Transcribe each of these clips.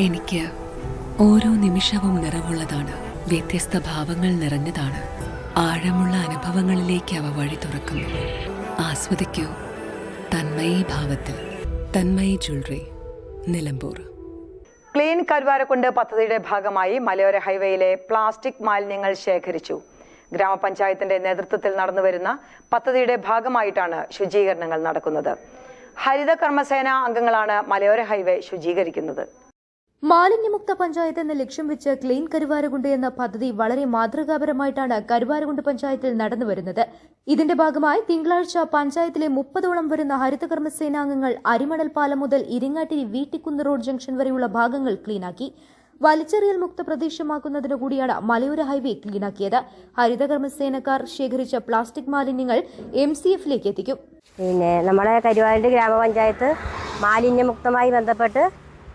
എനിക്ക് ഓരോ നിമിഷവും നിറവുള്ളതാണ്. വ്യത്യസ്ത ഭാവങ്ങൾ നിറഞ്ഞതാണ്. ആഴമുള്ള അനുഭവങ്ങളിലേക്ക് അവ വഴി തുറക്കുന്നു. ആസ്വദിക്കൂ. തന്മയി ഭാവത്തിൽ. തന്മയി ജ്വല്ലറി. നിലമ്പൂർ. ക്ലീൻ കരുവാരക്കുണ്ട് പദ്ധതിയുടെ ഭാഗമായി മലയോര ഹൈവേയിലെ പ്ലാസ്റ്റിക് മാലിന്യങ്ങൾ ശേഖരിച്ചു. ഗ്രാമപഞ്ചായത്തിന്റെ നേതൃത്വത്തിൽ നടന്നുവരുന്ന പദ്ധതിയുടെ ഭാഗമായിട്ടാണ് ശുചീകരണങ്ങൾ നടക്കുന്നത്. ഹരിത കർമ്മസേന അംഗങ്ങളാണ് മലയോര ഹൈവേ ശുചീകരിക്കുന്നത്. മാലിന്യമുക്ത പഞ്ചായത്ത് എന്ന ലക്ഷ്യം വെച്ച് ക്ലീൻ കരുവാരകുണ്ട് എന്ന പദ്ധതി വളരെ മാതൃകാപരമായിട്ടാണ് കരുവാരകുണ്ട് പഞ്ചായത്തിൽ നടന്നുവരുന്നത് ഇതിന്റെ ഭാഗമായി തിങ്കളാഴ്ച പഞ്ചായത്തിലെ മുപ്പതോളം വരുന്ന ഹരിതകർമ്മസേനാംഗങ്ങൾ അരിമണൽ പാലം മുതൽ ഇരിങ്ങാട്ടിരി വീട്ടിക്കുന്ന് റോഡ് ജംഗ്ഷൻ വരെയുള്ള ഭാഗങ്ങൾ ക്ലീനാക്കി. വലിച്ചെറിയൽ മുക്ത പ്രദേശമാക്കുന്നതിനു കൂടിയാണ് മലയോര ഹൈവേ ക്ലീനാക്കിയത്. ഹരിതകർമ്മ സേനക്കാർ ശേഖരിച്ച പ്ലാസ്റ്റിക് മാലിന്യങ്ങൾ എം സി എഫിലേക്ക് എത്തിക്കും. പിന്നെ നമ്മുടെ കരുവാരണ്ട് ഗ്രാമപഞ്ചായത്ത് മാലിന്യമുക്തമായി ബന്ധപ്പെട്ട്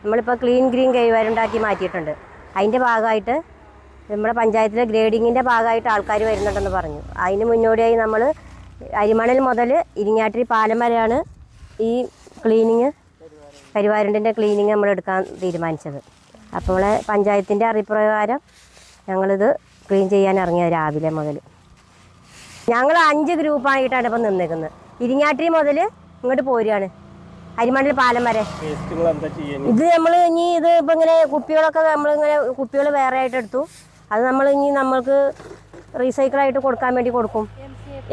നമ്മളിപ്പോൾ ക്ലീൻ ഗ്രീൻ കൈവാരുണ്ടാക്കി മാറ്റിയിട്ടുണ്ട്. അതിന്റെ ഭാഗമായിട്ട് നമ്മുടെ പഞ്ചായത്തിലെ ഗ്രേഡിങ്ങിന്റെ ഭാഗമായിട്ട് ആൾക്കാർ വരുന്നുണ്ടെന്ന് പറഞ്ഞു. അതിന് മുന്നോടിയായി നമ്മൾ അരിമണൽ മുതൽ ഇരിങ്ങാട്ടിരി പാലം വരെയാണ് ഈ ക്ലീനിങ് കരുവാരുണ്ടിന്റെ ക്ലീനിങ് നമ്മൾ എടുക്കാൻ തീരുമാനിച്ചത്. അപ്പോൾ പഞ്ചായത്തിന്റെ അറിപ്രകാരം ഞങ്ങളിത് ക്ലീൻ ചെയ്യാൻ ഇറങ്ങിയത് രാവിലെ മുതൽ ഞങ്ങൾ അഞ്ച് ഗ്രൂപ്പായിട്ടാണ് ഇപ്പം നിന്നേക്കുന്നത്. ഇരിങ്ങാട്ടിരി മുതൽ ഇങ്ങോട്ട് പോരുകയാണ് അരിമണൽ പാലം വരെ. ഇത് നമ്മൾ ഇനി ഇത് ഇപ്പം ഇങ്ങനെ കുപ്പികളൊക്കെ നമ്മൾ ഇങ്ങനെ കുപ്പികൾ വേറെ ആയിട്ട് എടുത്തു. അത് നമ്മൾ ഇനി നമ്മൾക്ക് റീസൈക്കിൾ ആയിട്ട് കൊടുക്കാൻ വേണ്ടി കൊടുക്കും.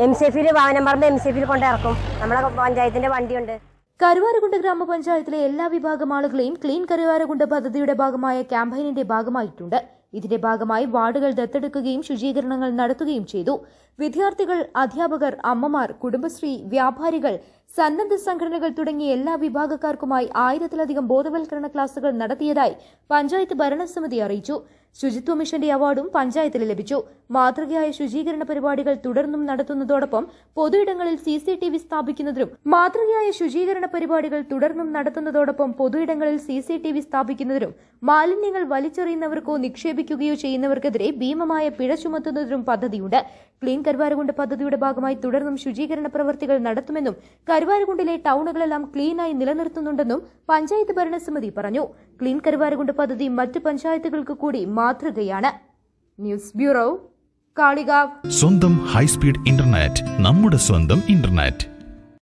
എം സി എഫിൽ വാഹനം പറമ്പ് എം സി എഫിൽ കൊണ്ട് ഇറക്കും. നമ്മളെ പഞ്ചായത്തിന്റെ വണ്ടിയുണ്ട്. കരുവാരകുണ്ട് ഗ്രാമപഞ്ചായത്തിലെ എല്ലാ വിഭാഗം ആളുകളെയും ക്ലീൻ കരുവാരകുണ്ട് പദ്ധതിയുടെ ഭാഗമായ ക്യാമ്പയിനിന്റെ ഭാഗമായിട്ടുണ്ട്. ഇതിന്റെ ഭാഗമായി വാർഡുകൾ ദത്തെടുക്കുകയും ശുചീകരണങ്ങൾ നടത്തുകയും ചെയ്തു. വിദ്യാർത്ഥികൾ അധ്യാപകർ അമ്മമാർ കുടുംബശ്രീ വ്യാപാരികൾ സന്നദ്ധ സംഘടനകൾ തുടങ്ങിയ എല്ലാ വിഭാഗക്കാർക്കുമായി ആയിരത്തിലധികം ബോധവൽക്കരണ ക്ലാസുകൾ നടത്തിയതായി പഞ്ചായത്ത് ഭരണസമിതി അറിയിച്ചു. ശുചിത്വ മിഷന്റെ അവാർഡും പഞ്ചായത്തിന് ലഭിച്ചു. മാതൃകയായ ശുചീകരണ പരിപാടികൾ തുടർന്നും നടത്തുന്നതോടൊപ്പം പൊതുയിടങ്ങളിൽ സി സി ടി വി സ്ഥാപിക്കുന്നതിനും മാതൃകയായ ശുചീകരണ പരിപാടികൾ തുടർന്നും നടത്തുന്നതോടൊപ്പം പൊതുയിടങ്ങളിൽ സി സി ടി വി സ്ഥാപിക്കുന്നതിനും മാലിന്യങ്ങൾ വലിച്ചെറിയുന്നവർക്കോ നിക്ഷേപിക്കുകയോ ചെയ്യുന്നവർക്കെതിരെ ഭീമമായ പിഴ ചുമത്തുന്നതിനും പദ്ധതിയുണ്ട്. ക്ലീൻ കരുവാരകുണ്ട് പദ്ധതിയുടെ ഭാഗമായി തുടർന്നും ശുചീകരണ പ്രവർത്തികൾ നടത്തുമെന്നും കരുവാരകുണ്ടിലെ ടൗണുകളെല്ലാം ക്ലീനായി നിലനിർത്തുന്നുണ്ടെന്നും പഞ്ചായത്ത് ഭരണസമിതി പറഞ്ഞു. ക്ലീൻ കരുവാരകുണ്ട് പദ്ധതി മറ്റ് പഞ്ചായത്തുകൾക്ക് കൂടി മാതൃകയാണ്. News bureau Kalikavu. സ്വന്തം ഹൈസ്പീഡ് ഇന്റർനെറ്റ് നമ്മുടെ സ്വന്തം ഇന്റർനെറ്റ്.